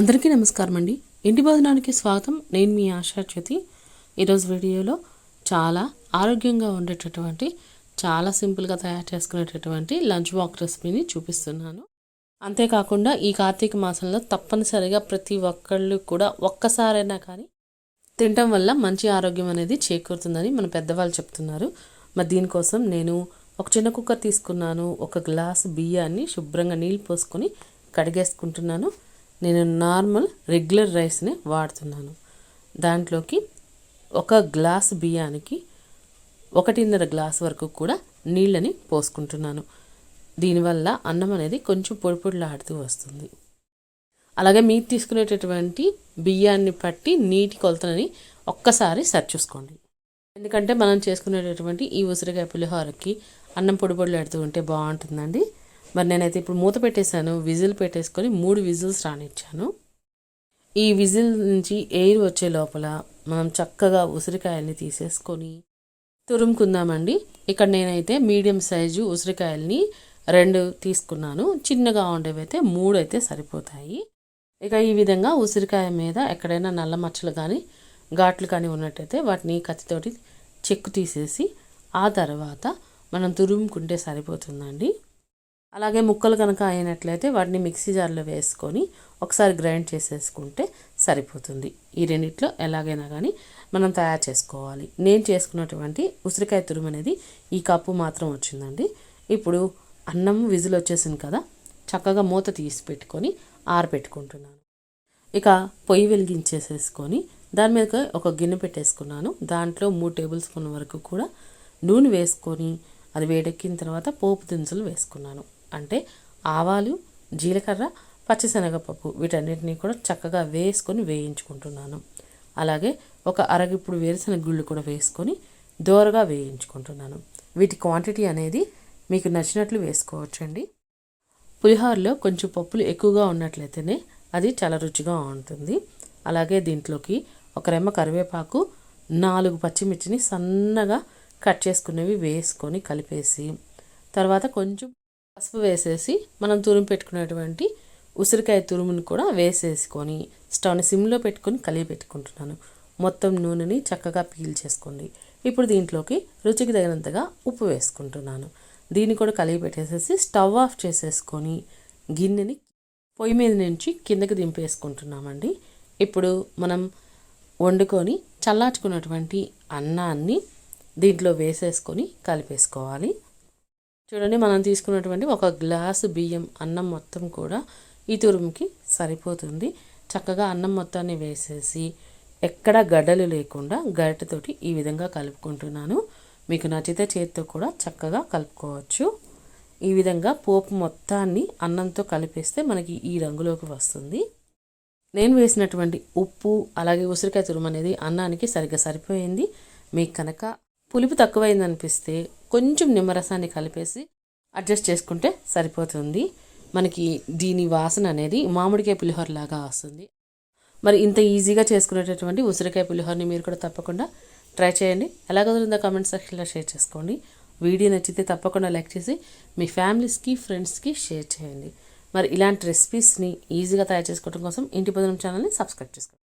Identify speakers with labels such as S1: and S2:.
S1: అందరికీ నమస్కారం అండి. ఇంటి భోజనానికి స్వాగతం. నేను మీ ఆశా చ్యుతి ఈరోజు వీడియోలో చాలా ఆరోగ్యంగా ఉండేటటువంటి చాలా సింపుల్గా తయారు చేసుకునేటటువంటి లంచ్ బాక్స్ రెసిపీని చూపిస్తున్నాను. అంతేకాకుండా ఈ కార్తీక మాసంలో తప్పనిసరిగా ప్రతి ఒక్కళ్ళు కూడా ఒక్కసారైనా కానీ తినటం వల్ల మంచి ఆరోగ్యం అనేది చేకూరుతుందని మన పెద్దవాళ్ళు చెప్తున్నారు. మరి దీనికోసం నేను ఒక చిన్న కుక్కర్ తీసుకున్నాను. ఒక గ్లాస్ బియ్యాన్ని శుభ్రంగా నీళ్ళు పోసుకొని కడిగేసుకుంటున్నాను. నేను నార్మల్ రెగ్యులర్ రైస్ని వాడుతున్నాను. దాంట్లోకి ఒక గ్లాస్ బియ్యానికి ఒకటిన్నర గ్లాస్ వరకు కూడా నీళ్ళని పోసుకుంటున్నాను. దీనివల్ల అన్నం అనేది కొంచెం పొడి పొడిలాడుతూ వస్తుంది. అలాగే మీరు తీసుకునేటటువంటి బియ్యాన్ని పట్టి నీటి కొలతలని ఒక్కసారి సరి చూసుకోండి. ఎందుకంటే మనం చేసుకునేటటువంటి ఈ ఉసిరికాయ పులిహోరకి అన్నం పొడి పొడిలాడుతూ ఉంటే బాగుంటుందండి. మరి నేనైతే ఇప్పుడు మూత పెట్టేశాను విజిల్ పెట్టేసుకొని మూడు విజిల్స్ రానిచ్చాను. ఈ విజిల్ నుంచి ఎయిర్ వచ్చే లోపల మనం చక్కగా ఉసిరికాయల్ని తీసేసుకొని తురుముకుందామండి. ఇక్కడ నేనైతే మీడియం సైజు ఉసిరికాయల్ని రెండు తీసుకున్నాను. చిన్నగా ఉండేవైతే మూడు అయితే సరిపోతాయి. ఇక ఈ విధంగా ఉసిరికాయ మీద ఎక్కడైనా నల్ల మచ్చలు కానీ ఘాట్లు కానీ ఉన్నట్టయితే వాటిని కత్తితోటి చెక్కు తీసేసి ఆ తర్వాత మనం తురుముకుంటే సరిపోతుందండి. అలాగే ముక్కలు కనుక అయినట్లయితే వాటిని మిక్సీ జార్లో వేసుకొని ఒకసారి గ్రైండ్ చేసేసుకుంటే సరిపోతుంది. ఈ రెండిట్లో ఎలాగైనా కానీ మనం తయారు చేసుకోవాలి. నేను చేసుకున్నటువంటి ఉసిరికాయ తురుము అనేది ఈ కప్పు మాత్రం వచ్చిందండి. ఇప్పుడు అన్నం విజిల్ వచ్చేసింది కదా చక్కగా మూత తీసి పెట్టుకొని ఆరబెట్టుకుంటున్నాను. ఇక పొయ్యి వెలిగించేసేసుకొని దాని మీద ఒక గిన్నె పెట్టేసుకున్నాను. దాంట్లో మూడు టేబుల్ స్పూన్ వరకు కూడా నూనె వేసుకొని అది వేడెక్కిన తర్వాత పోపు దినుసులు వేసుకున్నాను. అంటే ఆవాలు జీలకర్ర పచ్చిశనగపప్పు వీటన్నిటిని కూడా చక్కగా వేసుకొని వేయించుకుంటున్నాను. అలాగే ఒక అరగిప్పుడు వేరుశనగ గుళ్ళు కూడా వేసుకొని దోరగా వేయించుకుంటున్నాను. వీటి క్వాంటిటీ అనేది మీకు నచ్చినట్లు వేసుకోవచ్చండి. పులిహోరలో కొంచెం పప్పులు ఎక్కువగా ఉన్నట్లయితేనే అది చాలా రుచిగా ఉంటుంది. అలాగే దీంట్లోకి ఒక రెమ్మ కరివేపాకు నాలుగు పచ్చిమిర్చిని సన్నగా కట్ చేసుకునేవి వేసుకొని కలిపేసి తర్వాత కొంచెం పసుపు వేసేసి మనం తురుము పెట్టుకునేటువంటి ఉసిరికాయ తురుముని కూడా వేసేసుకొని స్టవ్ని సిమ్లో పెట్టుకొని కలిగి పెట్టుకుంటున్నాను. మొత్తం నూనెని చక్కగా పీల్ చేసుకోండి. ఇప్పుడు దీంట్లోకి రుచికి తగినంతగా ఉప్పు వేసుకుంటున్నాను. దీన్ని కూడా కలిగి పెట్టేసేసి స్టవ్ ఆఫ్ చేసేసుకొని గిన్నెని పొయ్యి మీద నుంచి కిందకి దింపేసుకుంటున్నామండి. ఇప్పుడు మనం వండుకొని చల్లార్చుకున్నటువంటి అన్నాన్ని దీంట్లో వేసేసుకొని కలిపేసుకోవాలి. చూడండి మనం తీసుకున్నటువంటి ఒక గ్లాసు బియ్యం అన్నం మొత్తం కూడా ఈ తురుముకి సరిపోతుంది. చక్కగా అన్నం మొత్తాన్ని వేసేసి ఎక్కడ గడ్డలు లేకుండా గరిటతోటి ఈ విధంగా కలుపుకుంటున్నాను. మీకు నచ్చితే చేతితో కూడా చక్కగా కలుపుకోవచ్చు. ఈ విధంగా పోపు మొత్తాన్ని అన్నంతో కలిపేస్తే మనకి ఈ రంగులోకి వస్తుంది. నేను వేసినటువంటి ఉప్పు అలాగే ఉసిరికాయ తురుము అనేది అన్నానికి సరిగ్గా సరిపోయింది. మీకు కనుక పులుపు తక్కువైంది అనిపిస్తే కొంచెం నిమ్మరసాన్ని కలిపేసి అడ్జస్ట్ చేసుకుంటే సరిపోతుంది. మనకి దీని వాసన అనేది మామిడికాయ పులిహోర లాగా వస్తుంది. మరి ఇంత ఈజీగా చేసుకునేటటువంటి ఉసిరికాయ పులిహోరని మీరు కూడా తప్పకుండా ట్రై చేయండి. ఎలా కుదిరిందో కామెంట్ సెక్షన్లో షేర్ చేసుకోండి. వీడియో నచ్చితే తప్పకుండా లైక్ చేసి మీ ఫ్యామిలీస్కి ఫ్రెండ్స్కి షేర్ చేయండి. మరి ఇలాంటి రెసిపీస్ని ఈజీగా తయారు చేసుకోవడం కోసం ఇంటి పొదనం ఛానల్ని సబ్స్క్రైబ్ చేసుకోండి.